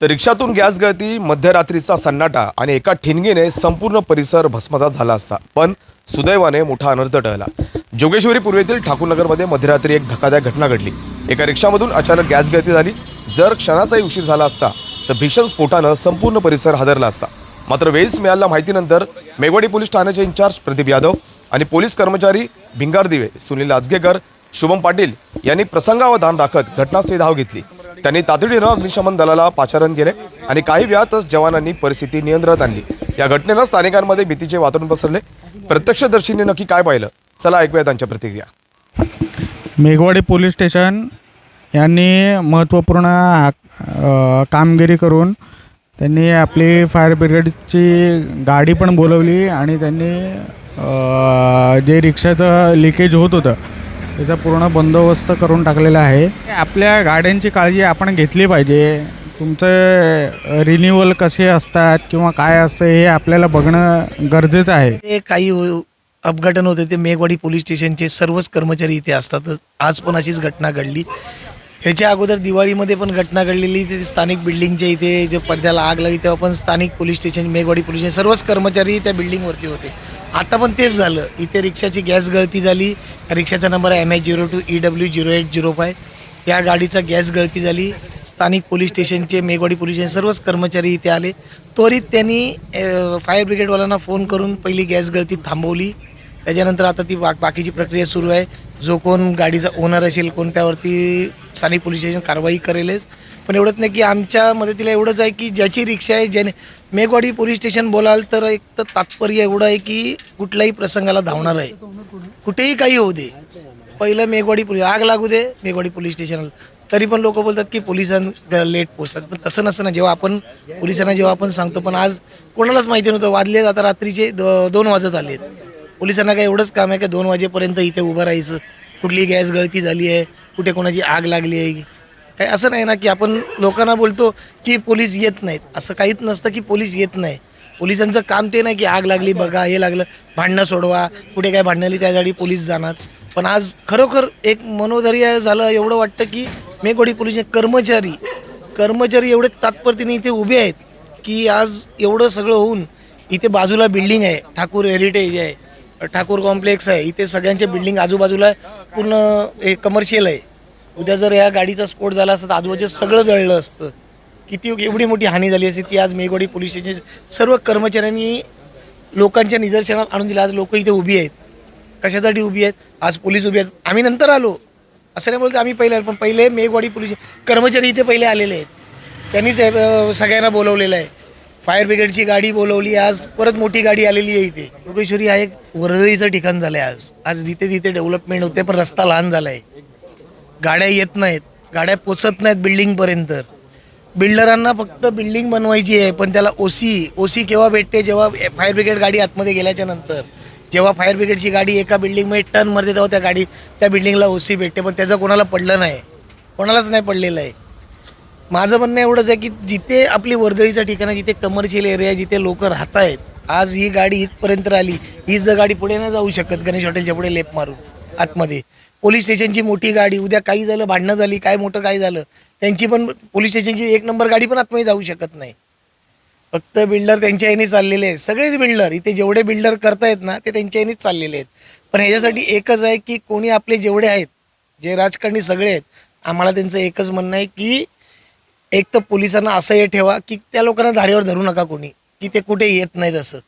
तर रिक्षातून गॅस गळती मध्यरात्रीचा सन्नाटा आणि एका ठिणगीने संपूर्ण परिसर भस्मसात झाला असता. पण सुदैवाने मोठा अनर्थ टळला. जोगेश्वरी पूर्वेतील ठाकूरनगरमध्ये मध्यरात्री एक धक्कादायक घटना घडली. एका रिक्षामधून अचानक गॅस गळती झाली. जर क्षणाचाही उशीर झाला असता तर भीषण स्फोटानं संपूर्ण परिसर हादरला असता. मात्र वेळीच मिळालेल्या माहितीनंतर मेघवाडी पोलीस ठाण्याचे इन्चार्ज प्रदीप यादव आणि पोलीस कर्मचारी भिंगार दिवे सुनील आजगेकर शुभम पाटील यांनी प्रसंगावधान राखत घटनास्थळी धाव घेतली. त्यांनी तातडीनं अग्निशमन दलाला पाचारण केले आणि काही वेळातच जवानांनी परिस्थिती नियंत्रणात आणली. या घटनेनं स्थानिकांमध्ये भीतीचे वातावरण पसरले. प्रत्यक्षदर्शीने नक्की काय पाहिलं? चला ऐकूया त्यांच्या प्रतिक्रिया. मेघवाडी पोलीस स्टेशन यांनी महत्त्वपूर्ण कामगिरी करून त्यांनी आपली फायर ब्रिगेडची गाडी पण बोलवली आणि त्यांनी जे रिक्षाचं लिकेज होत होतं त्याचा पूर्ण बंदोबस्त करून टाकलेला आहे. आपल्या गाड्यांची काळजी आपण घेतली पाहिजे. तुमचं रिन्युअल कसे असतात किंवा काय असतं हे आपल्याला बघणं गरजेचं आहे. ते काही अपघटन होते ते मेघवाडी पोलीस स्टेशनचे सर्वच कर्मचारी इथे असतात आज पण अशीच घटना घडली. ह्याच्या अगोदर दिवाळीमध्ये पण घटना घडलेली. ते स्थानिक बिल्डिंगच्या इथे जे पडद्याला आग लागली तेव्हा पण स्थानिक police station Meghwadi police station सर्वच कर्मचारी त्या बिल्डिंगवरती होते. आता पण तेच झालं. इथे रिक्षाची गॅस गळती झाली. रिक्षाचा नंबर आहे M I zero two E W zero eight zero five या गाडीचा गॅस गळती झाली. स्थानिक पोलीस स्टेशनचे मेघवाडी पोलीस स्टेशन सर्वच कर्मचारी इथे आले. त्वरित त्यांनी फायर ब्रिगेडवाल्यांना फोन करून पहिली गॅस गळती थांबवली. त्याच्यानंतर आता ती बा बाकीची प्रक्रिया सुरू आहे. जो कोण गाडीचा ओनर असेल कोण त्यावरती स्थानिक पोलीस स्टेशन कारवाई करेलच. पण एवढंच नाही की आमच्या मदतीला एवढंच आहे की ज्याची रिक्षा आहे ज्याने मेघवाडी पोलीस स्टेशन बोलाल तर एक तर तात्पर्य एवढं आहे की कुठल्याही प्रसंगाला धावणार आहे. कुठेही काही होऊ दे. पहिलं मेघवाडी पोलीस आग लागू दे मेघवाडी पोलीस स्टेशनला तरी पण लोक बोलतात की पोलिसांना लेट पोचतात पण तसं नसतं ना. जेव्हा आपण पोलिसांना जेव्हा आपण सांगतो पण आज कोणालाच माहिती नव्हतं. वाजले आता रात्रीचे दो दोन वाजत आहेत पोलिसांना काय एवढंच काम आहे का दोन वाजेपर्यंत इथे उभं राहायचं? कुठली गॅस गळती झाली आहे? कुठे कोणाची आग लागली आहे? काय असं नाही ना की आपण लोकांना बोलतो की पोलीस येत नाहीत. असं काहीच नसतं की पोलीस येत नाही. पोलिसांचं काम ते नाही की आग लागली बघा हे लागलं भांडणं सोडवा कुठे काय भांडणाली गाडी पोलीस जाणार. पण आज खरोखर एक मनोधैर्य झालं एवढं वाटतं की मेघवाडी पोलीस कर्मचारी कर्मचारी एवढे तात्परतेने इथे उभे आहेत की आज एवढं सगळं होऊन इथे बाजूला बिल्डिंग आहे ठाकूर हेरिटेज आहे. ठाकूर कॉम्प्लेक्स आहे. इथे सगळ्यांच्या बिल्डिंग आजूबाजूला पूर्ण हे कमर्शियल आहे. उद्या जर या गाडीचा स्फोट झाला असता तर आजूबाजूचं सगळं जळलं असतं. किती एवढी मोठी हानी झाली असते. ती आज मेघवाडी पोलीस सर्व कर्मचाऱ्यांनी लोकांच्या निदर्शनात आणून दिलं. आज लोक इथे उभी आहेत. कशासाठी उभी आहेत? आज पोलीस उभी आहेत. आम्ही नंतर आलो. असं नाही बोलतो आम्ही पहिले आलो. पण पहिले मेघवाडी पोलीस कर्मचारी इथे पहिले आलेले आहेत. त्यांनीच सगळ्यांना बोलवलेलं आहे. फायर ब्रिगेडची गाडी बोलवली आज. परत मोठी गाडी आलेली आहे इथे. योगेश्वरी हा एक वर्दळीचं ठिकाण झालं आहे आज. आज जिथे जिथे डेव्हलपमेंट होते पण रस्ता लहान झाला आहे गाड्या येत नाहीत. गाड्या पोचत नाहीत बिल्डिंगपर्यंत बिल्डरांना फक्त बिल्डिंग बनवायची आहे पण त्याला ओसी ओसी केव्हा भेटते? जेव्हा फायर ब्रिगेड गाडी आतमध्ये गेल्याच्यानंतर. जेव्हा फायर ब्रिगेडची गाडी एका बिल्डिंगमध्ये टर्न मारते तेव्हा त्या गाडी त्या बिल्डिंगला ओसी भेटते. पण त्याचं कोणाला पडलं नाही. कोणालाच नाही पडलेलं आहे. माझं म्हणणं एवढंच आहे की जिथे आपली वर्दळीचं ठिकाण आहे जिथे कमर्शियल एरिया जिथे लोक राहत आहेत आज ही गाडी इथपर्यंत आली ही जर गाडी पुढे नाही जाऊ शकत गणेश हॉटेलच्या पुढे लेप मारून आतमध्ये. पोलीस स्टेशनची मोठी गाडी उद्या काही झालं भांडणं झाली काय मोठं काय झालं त्यांची पण पोलीस स्टेशनची एक नंबर गाडी पण आतमध्ये जाऊ शकत नाही. फक्त बिल्डर त्यांच्या याने चाललेले आहेत. सगळेच बिल्डर इथे जेवढे बिल्डर करतायत ना ते त्यांच्या यानेच चाललेले आहेत. पण ह्याच्यासाठी एकच आहे की कोणी आपले जेवढे आहेत जे राजकारणी सगळे आहेत आम्हाला त्यांचं एकच म्हणणं आहे की एक तर पोलिसांना असं हे ठेवा की त्या लोकांना धारेवर धरू नका कोणी की ते कुठे येत नाहीत असं.